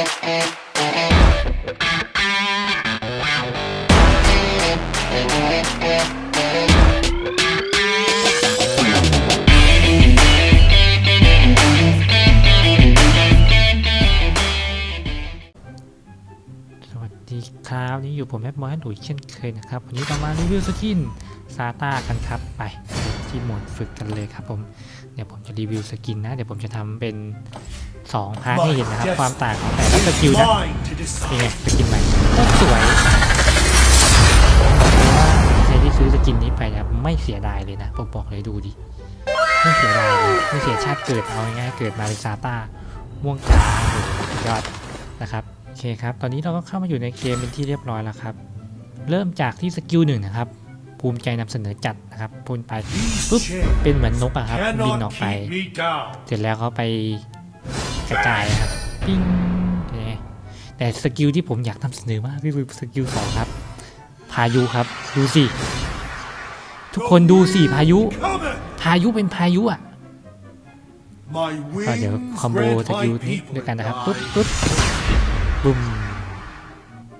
สวัสดีครับนี่อยู่ผมแอปมอสหลุยเช่นเคยนะครับ วันนี้เรามารีวิวสกินซาต้ากันครับไปที่โหมดฝึกกันเลยครับผมเดี๋ยวผมจะรีวิวสกินนะ เดี๋ยวผมจะทำเป็น 2พาร์ทให้เห็นนะครับ ความต่างของแต่ละสกิลนะ Mine to นี่ไง decide. สกินใหม่โคตรสวยใครที่ซื้อสกินนี้ไปนะไม่เสียดายเลยนะผมบอกเลยดูดิไม่เสียดายเลยไม่เสียชาติเกิดเอาง่ายๆเกิดมาเป็นซาต้าม่วงจ๋าโอ้โหสุดยอดนะครับโอเคครับ ตอนนี้เราก็เข้ามาอยู่ในเกมเป็นที่เรียบร้อยแล้วครับ เริ่มจากที่สกิลหนึ่งนะครับภูมิใจนำเสนอจัดนะครับพูนไป These ปุ๊บ chains เป็นเหมือนนกอะครับบินออก cannot ไป keep me down. เสร็จแล้วเขาไป กระจายครับปิ้งเนี่ยแต่สกิลที่ผมอยากนำเสนอมากพี่คือสกิลสองครับ พายุครับ ดูสิ ทุกคนดูสิพายุ Coming! พายุเป็นพายุอะ My ก็เดี๋ยว wings คอมโบ grant สกิล my นี้ people ด้วยกันนะครับ my ตุ๊ดตุ๊ดบุ้ม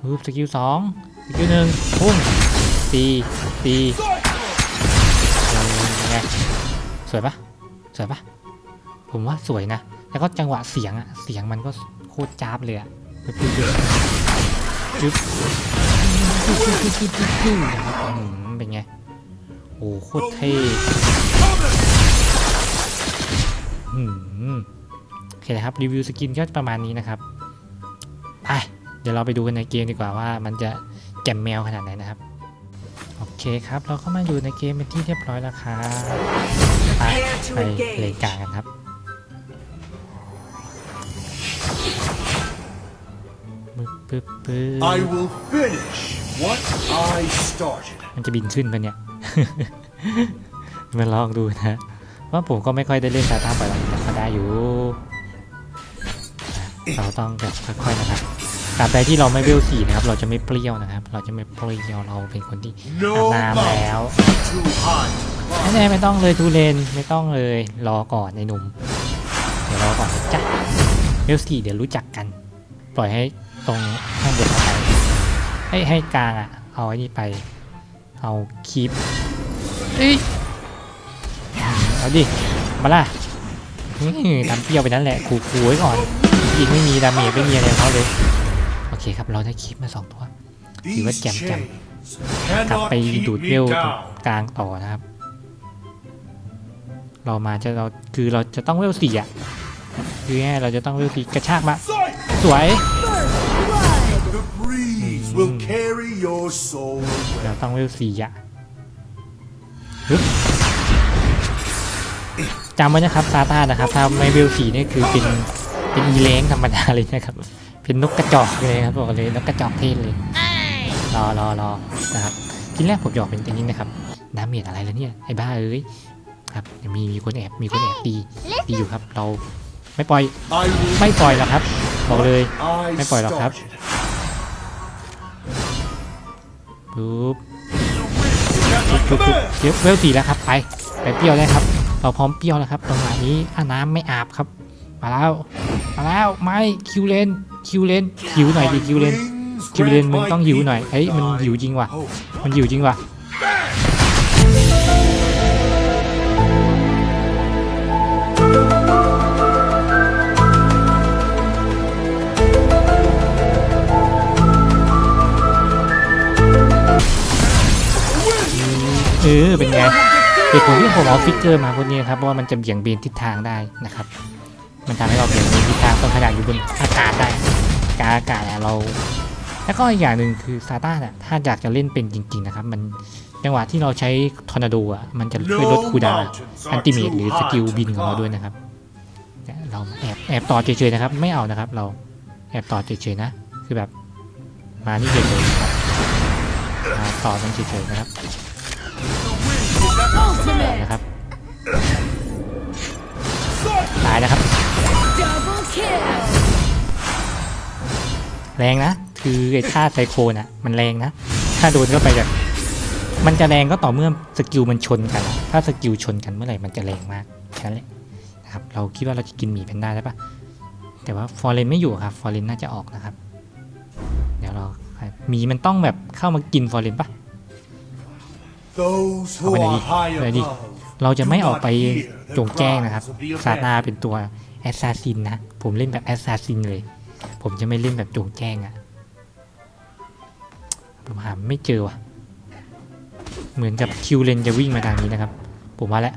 ปุ๊บสกิลสองสกิลหนึ่งพุ่งตีตียังไงสวยปะสวยปะผมว่าสวยนะ แล้วก็จังหวะเสียงอะเสียงมันก็โคตรจ้าบเลยอะจุ๊บจุ๊บจุ๊บจึ๊บจุ๊บจุ๊บเป็นไง โอ้โคตรเท่โอเคนะครับ รีวิวสกินก็ประมาณนี้นะครับไปเดี๋ยวเราไปดูกันในเกมดีกว่าว่ามันจะแจมแมวขนาดไหนนะครับ โอเคครับ เราก็มาอยู่ในเกมเป็นที่เรียบร้อยแล้วครับไปไปเลยกลางกันครับ ปึ๊บปึ๊บปึ๊บ I will finish what I started. มันจะบินขึ้นปะเนี่ยมาลองดูนะ ว่าผมก็ไม่ค่อยได้เล่นซาต้าบ่อยหรอกแต่ก็ได้อยู่อะเราต้องแบบค่อยๆนะครับตราบใดที่เราไม่เวลสี่นะครับ เราจะไม่เปรี้ยวนะครับ เราจะไม่เปรี้ยวเราเป็นคนที่ No อาบน้ำแล้ว mountain too high to ไม่ climb. แน่ไม่ต้องเลยทูเลนไม่ต้องเลยรอก่อนในหนุ่มเดี๋ยวรอก่อนนะจ๊ะเวลสี่เดี๋ยวรู้จักกัน ปล่อยให้ ตรงข้างบนเข้าไปให้ให้กลางอะเอาไอ้นี่ไป เอาคีปเอ้ยเอาดิ มาล่ะอื้อทำเปรี้ยวไปนั่นแหละขู่ๆไว้ก่อนยิงไม่มีดาเมจไม่มีอะไรของเขาเลย โอเคครับ เราได้คลิปมาสองตัว These Iwan jam, jam. chains กลับ cannot ไป keep ดูด me เวลตรง down. กลางต่อนะครับ เรามาจะเราคือเราจะต้องเวลสี่อะ คือง่ายๆเราจะต้องเวลสี่กระชากมา Sight! สวย The breeze will carry your soul เราต้องเวลสี่อะจำไว้นะครับซาตานะครับถ้าไม่เวลสี่นี่คือเป็นเป็นอีเล้งธรรมดาเลยนะครับ เป็นนกกระจอกเลยครับบอกเลยนกกระจอกเทศเลยรอรอรอนะครับทีแรกผมหยอกเป็นอย่างนี้นะครับน้ำเมียดอะไรแล้วเนี่ยไอ้บ้าเอ้ยครับมีมีคนแอบมีคนแอบตีตีอยู่ครับเราไม่ปล่อยไม่ปล่อยหรอกครับ บอกเลยไม่ปล่อยหรอกครับ ปุ๊บปุ๊บปุ๊บเดี๋ยวเวลสีแล้วครับไปไปเปรี้ยวได้ครับ เราพร้อมเปรี้ยวแล้วครับตรงนี้อาน้ำไม่อาบครับ มาแล้วมาแล้วไม่คิวเลนคิวเลนหิวหน่อยดิคิวเลนคิวเลนมึงต้องหิวหน่อยเฮ้ยมันหิวจริงว่ะมันหิวจริงว่ะ ออเป็นไงเหตุผลที่ผมเอาฟิกเกอร์มาพวกนี้ครับเพราะว่ามันจะเบี่ยงเบนทิศทางได้นะครับ มันทำให้เราเบี่ยงเบนทิศทางตอนขนาดอยู่บนอากาศได้กางอากาศเรา แล้วก็อีกอย่างหนึ่งคือซาต้าเนี่ยถ้าอยากจะเล่นเป็นจริง ๆ นะครับ มันจังหวะที่เราใช้ทอร์นาโดอะมันจะช่วยลดคูดาอันติเมตหรือสกิลบินของเราด้วยนะครับเราแอบแอบต่อเฉยๆนะครับ ไม่เอานะครับ เราแอบต่อเฉยๆนะ คือแบบมานี่เฉยๆครับต่อมันเฉยๆนะครับ นะครับตายนะครับ แรงนะ คือไอ้ท่าไซโคลน่ะ มันแรงนะ ถ้าโดนเข้าไปแบบมันจะแรงก็ต่อเมื่อสกิลมันชนกัน ถ้าสกิลชนกันเมื่อไหร่มันจะแรงมากแค่นั้นแหละนะครับ เราคิดว่าเราจะกินหมีแพนด้าได้ปะแต่ว่าฟอร์เรนไม่อยู่ครับ ฟอร์เรนน่าจะออกนะครับ เดี๋ยวรอหมีมันต้องแบบเข้ามากินฟอร์เรนปะ Those who Apa are lagi? high Apa lagi? above เราจะไม่ do ออก not ไป hear the จงแจ้งนะครับ cries of the ซาตา abandoned. เป็นตัวแอสซาซินนะ ผมเล่นแบบแอสซาซินเลย ผมจะไม่เล่นแบบจงแจ้งอะ่ะผมหาไม่เจอว่ะ เหมือนกับคิวเลนจะวิ่งมาทางนี้นะครับ ผมว่าแล้ว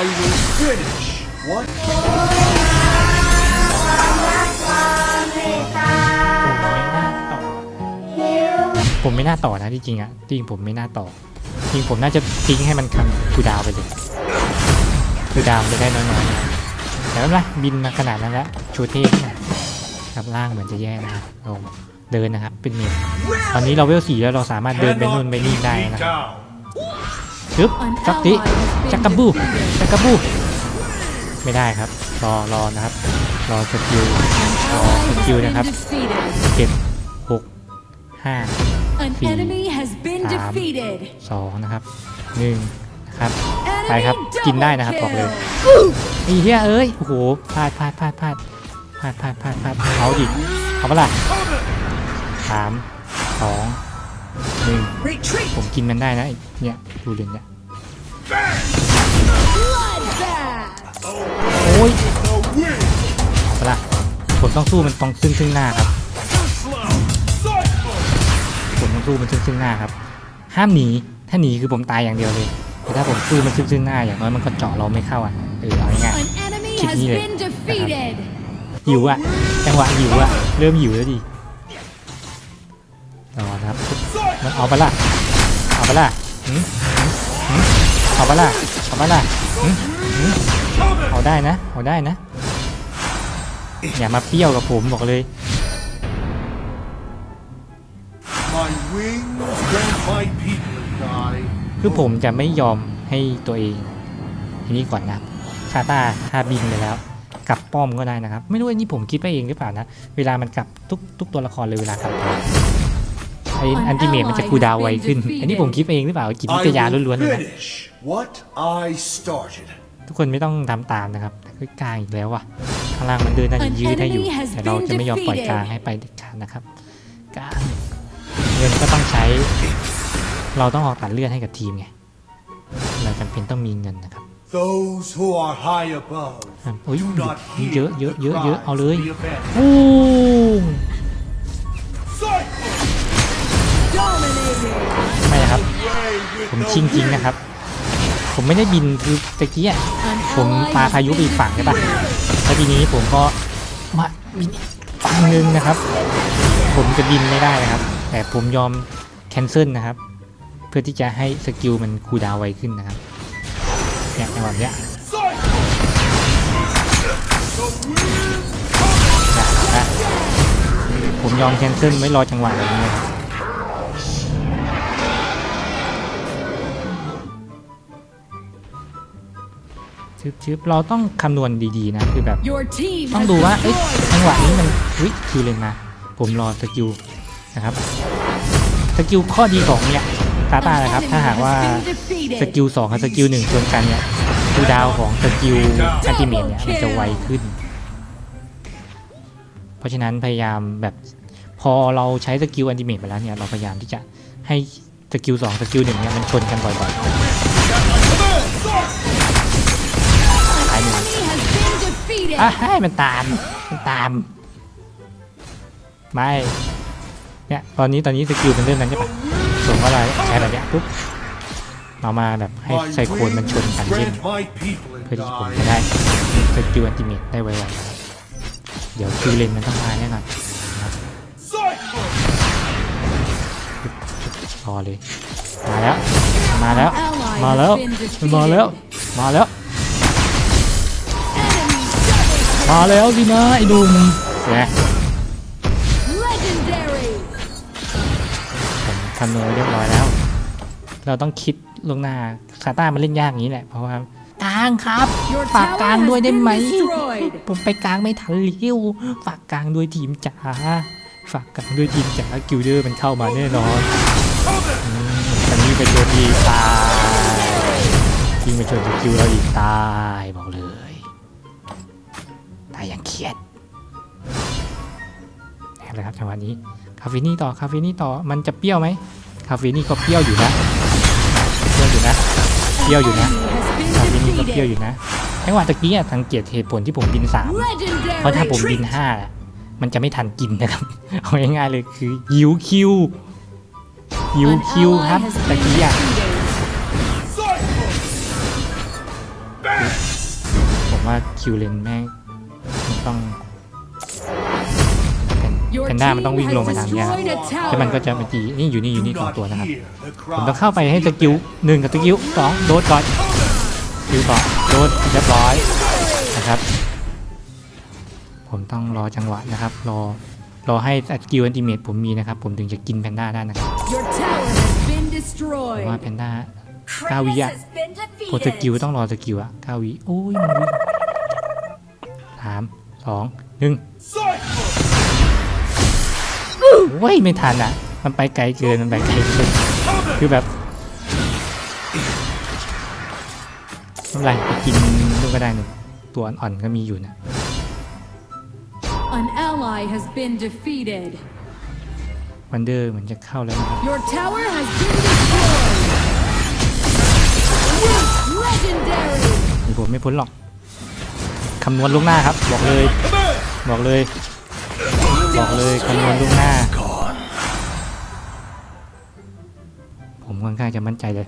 I will finish what ผมไม่น่าต่อนะที่จริงอะจริงผมไม่น่าต่อจ ริงผมน่าจะทิ้งให้มันคันคูดาวไปเลยคูดาวจะได้น้อยๆนะแต่ไม่เป็นไรบินมาขนาดนั้นแล้วชูเทพครับล่างเหมือนจะแย่นะครับลงเดินนะครับเป็นเมนตอนนี้เราเวลสี่แล้วเราสามารถเดินไปนู่นไปนี่ได้นะครับปึ๊บจักติจัก been กะบูจักกะบูไม่ได้ครับ รอรอนะครับรอสกิล An Oh, ally thank you has been นะครับเจ็ดหกห้า An Fee. enemy has been Tám. defeated. สองนะครับหนึ่งนะครับ Enemy ไปครับกินได้นะครับ บอกเลย double ไอ้เหี้ยเอ้ย โอ้โหพลาดพลาดพลาดพลาดพลาดพลาดพลาดพลาดเอาดิเอาปะล่ะสามสองหนึ่ง Retreat. ผมกินมันได้นะไอ้เนี่ยดูเด่นเนี่ย Bloodbath. โอ้ย The win. เอาปะล่ะผมต้องสู้มันตรงซึ่งซึ่งหน้าครับ สู้มันซึ่งซึ่งหน้าครับ ห้ามหนีถ้าหนีคือผมตายอย่างเดียวเลยแต่ถ้าผมสู้มันซึ่งซึ่งหน้าอย่างน้อยมันก็เจาะเราไม่เข้าอะเออเอาง่าย An enemy Keep has me there. been defeated. ๆหิวอะจังหวะหิวอะเริ่มหิวแล้วดิรอนะครับมันเอาปะล่ะเอาปะล่ะหืมหืมหืมเอาปะล่ะเอาปะล่ะหืมหืมเอาได้นะเอาได้นะอย่ามาเปรี้ยวกับผมบอกเลย คือผมจะไม่ยอมให้ตัวเองทีนี้ก่อนนะคาตาถ้าบินไปแล้ว กลับป้อมก็ได้นะครับ ไม่รู้อันนี้ผมคิดไปเองหรือเปล่านะ เวลามันกลับทุกทุกตัวละครเลยเวลากลับตัวไออันติเมตมันจะคูลดาวน์ไวขึ้น อันนี้ผมคิดไปเองหรือเปล่ากินวิท I ยา will ล้วนๆเลยนะ finish what I started. ทุกคนไม่ต้องทำตามนะครับคือกลางอีกแล้วว่ะข้างล่างมันเดินน่าจะยืดให้อยู่ An enemy has แต่เราจะไม่ยอมปล่อย been กลางให้ไปเด็ดขาดนะครับกลางเงินก็ต้องใช้ เราต้องออกตัดเลือดให้กับทีมไงเราจำเป็นต้องมีเงินนะครับ Those who are high above อะโอ้ย do not มีเย hear อะเยอะ the เยอะเยอะ cries เอาเลย of the abandoned. ปูม Cycle. Dominating. ไม่นะครับ Away with ผม the ชิงจริง wind. นะครับ ผมไม่ได้บินคือตะกี้อะ An ผม ally ปา has พายุไปอีก been ฝั่งใช่ปะ defeated. แล้วทีนี้ผมก็มาบินอีกฝั่งหนึ่งนะครับ ผมจะบินไม่ได้นะครับ แต่ผมยอมแคนเซิลนะครับ เพื่อที่จะให้สกิลมันคูลดาวน์ไวขึ้นนะครับเนี่ยจังหวะเนี้ย Cycle. The wind. นะนะผมยอมแคนเซิลไม่รอจังหวะแบบนี้นะครับชึบชึบเราต้องคำนวณดีๆนะ คือแบบ Your team ต้อง has ดูว่าเอ้ย destroyed จังหวะนี้มันวิคิวเลนมา ผมรอสกิล นะครับสกิลข้อดีของเนี่ยตาตานะครับถ้าหากว่าสกิลสองกับสกิลหนึ่งชนกันเนี่ยคูลดาวน์ของสกิลอัลติเมทเนี่ยมันจะไวขึ้น เพราะฉะนั้นพยายามแบบพอเราใช้สกิลอัลติเมทไปแล้วเนี่ยเราพยายามที่จะให้สกิลสองสกิลหนึ่งเนี่ยมันชนกันบ่อยๆตายหนึ่ง enemy has been defeated. อะให้มันตามมันตามไม่ เนี่ยตอนนี้ตอนนี้สกิลมันเริ่มนั้นใช่ปะส่งว่าอะไรใช้แบบเนี้ยปุ๊บเอามาแบบให้ My ไซโคนมันชน wings กันเช่น grant my people เพื่อที่ผม die. จะได้สกิลอันติเมตได้ไวๆนะครับเดี๋ยวคิวเลนมันต้องมาแน่นอนนะครับ Cycle. รอเลยมาแล้ว มาแล้ว Ally มาแล้ว has been defeated. มาแล้ว มาแล้ว Enemy double มาแล้วสินะไอ้ดุมเนี่ย คำนวณไว้เรียบร้อยแล้ว เราต้องคิดลวงหน้าซาต้ามันเล่นยากอย่างนี้แหละ เพราะว่ากลางครับ Your ฝากกลาง tower ด้วย has ได้ไหม been destroyed. ผมไปกลางไม่ทันเลี้ยวฝากกลางด้วยทีมจ๋าฝากกลางด้วยทีมจ๋ากิลเดอร์มันเข้ามาแน่นอนอืมตอนนี้ไปโดนอีกตายยิงไปชนสกิลเราอีกตายบอกเลย ตายอย่างเครียด เลยครับจังหวะนี้คาเฟนี่ต่อคาเฟนี่ต่อมันจะเปรี้ยวไหมคาเฟนี่ก็เปรี้ยวอยู่นะเปรี้ยวอยู่นะเปรี้ยวอยู่นะคาเฟนี่ก็เปรี้ยวอยู่นะจังหวะตะกี้อะสังเกตเหตุผลที่ผมบินสามเพราะถ้าผมบินห้ามันจะไม่ทันกินนะครับเอาง่ายๆเลยคือยิวคิวยิวคิวครับตะกี้อะผมว่าคิวเลนแม่งต้อง แพนด้ามันต้องวิ่ง team ลงไป has ทางเนี้ยครับ destroyed a แล้วมันก็ tower. จะมาจีนี่อยู่นี่อยู่ Do นี่สอง not ตัวนะครับ hear the ผมต้อง cry. เข้าไปให้สกิลหนึ่งกับสกิลสองโดนก่อนสกิลต่อโดนเรียบร้อยนะครับ ผมต้องรอจังหวะนะครับรอรอให้สกิลอันติเมตผมมีนะครับ ผมถึงจะกินแพนด้าได้นะครับ Your tower has been ผมว่า destroyed. แพนด้า Kratos Kawi ya. has been กดสกิล defeated. ต้องรอสกิลอะเก้าวิโอ้ยมันวิ่งสามสองหนึ่ง โอ้ยไม่ทันอะ มันไปไกลเกิน มันไปไกลเกิน คือแบบไม่เป็นไรไปกินลูกก็ได้หนึ่งตัวอ่อนๆก็มีอยู่นะ An ally has been defeated. วันเดอร์เหมือนจะเข้าแล้วนะครับ Your tower has been destroyed. Legendary. นี่ผมไม่พ้นหรอก คำนวณล่วงหน้าครับ บอกเลย บอกเลย บอกเลยคำนวณล่วงหน้า ค่อนข้างจะมั่นใจเลย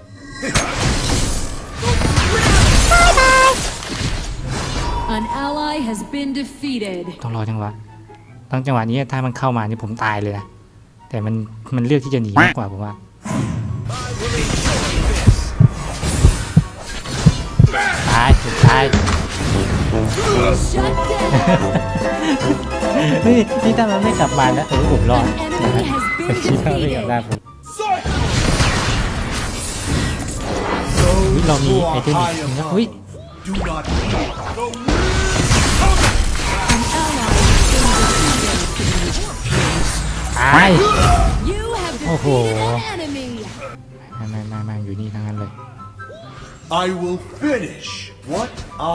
An ally has been defeated. ต้องรอจังหวะต้องจังหวะนี้ถ้ามันเข้ามานี่ผมตายเลยนะแต่มันมันเลือกที่จะหนีมากกว่าผมว่าตายตาย Shut down. นี่นี่ถ้ามันไม่กลับมานะเออผมรอด An นะค enemy รับ has แต่ been คิดว่าไม่กลับได้ defeated. ผม เรามี who ไอ are เทมอีก high นะ above อุ้ย do not heed the An ally has been defeated. ตาย You have Oh. defeated an enemy. มามามามาอยู่นี่ทั้งนั้นเลย I will finish what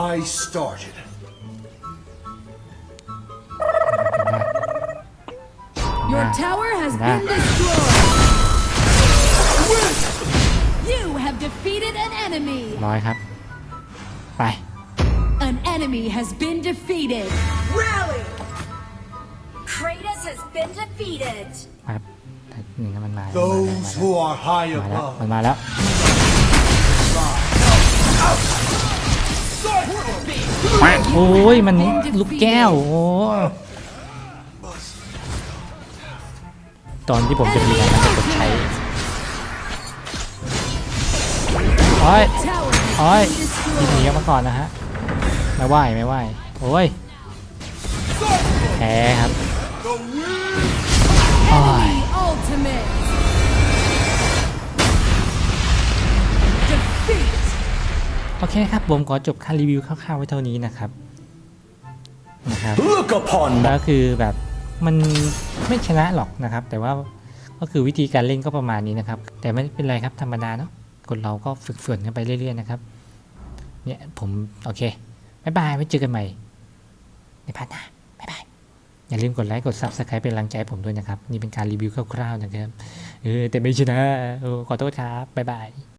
I started. Your Nah. tower has Nah. been destroyed. ร้อยครับ ไป An enemy has been defeated. Rally! Kratos has been defeated. ครับแต่หนึ่งนะมันมาแล้ว Those who are high มาแล้ว above มันมาแล้ว โอ้ย มันลูกแก้ว โอ้ตอนที่ผมจะมีงานมันจะกดใช้ โอ้ย Tower โอ้ย has ยิ been งหนี destroyed. ออกมาก่อนนะฮะไม่ไหวไม่ไหวโอ้ยแพ้ครับโอ้ย Ultimate. Defeat. โอเคครับผมขอจบการรีวิวคร่าวๆไว้เท่านี้นะครับนะครับ Look upon แล้วคือแบบมันไม่ชนะหรอกนะครับ แต่ว่าก็คือวิธีการเล่นก็ประมาณนี้นะครับ แต่ไม่เป็นไรครับธรรมดาเนาะ คนเราก็ฝึกฝนกันไปเรื่อยๆนะครับ เนี่ยผมโอเคบายบายไว้เจอกันใหม่ ในพาร์ทหน้าบายบาย อย่าลืมกดไลค์กด Subscribe เป็นกำลังใจผมด้วยนะครับ นี่เป็นการรีวิวคร่าวๆนะครับ เออแต่ไม่ชนะเออขอโทษครับบายบาย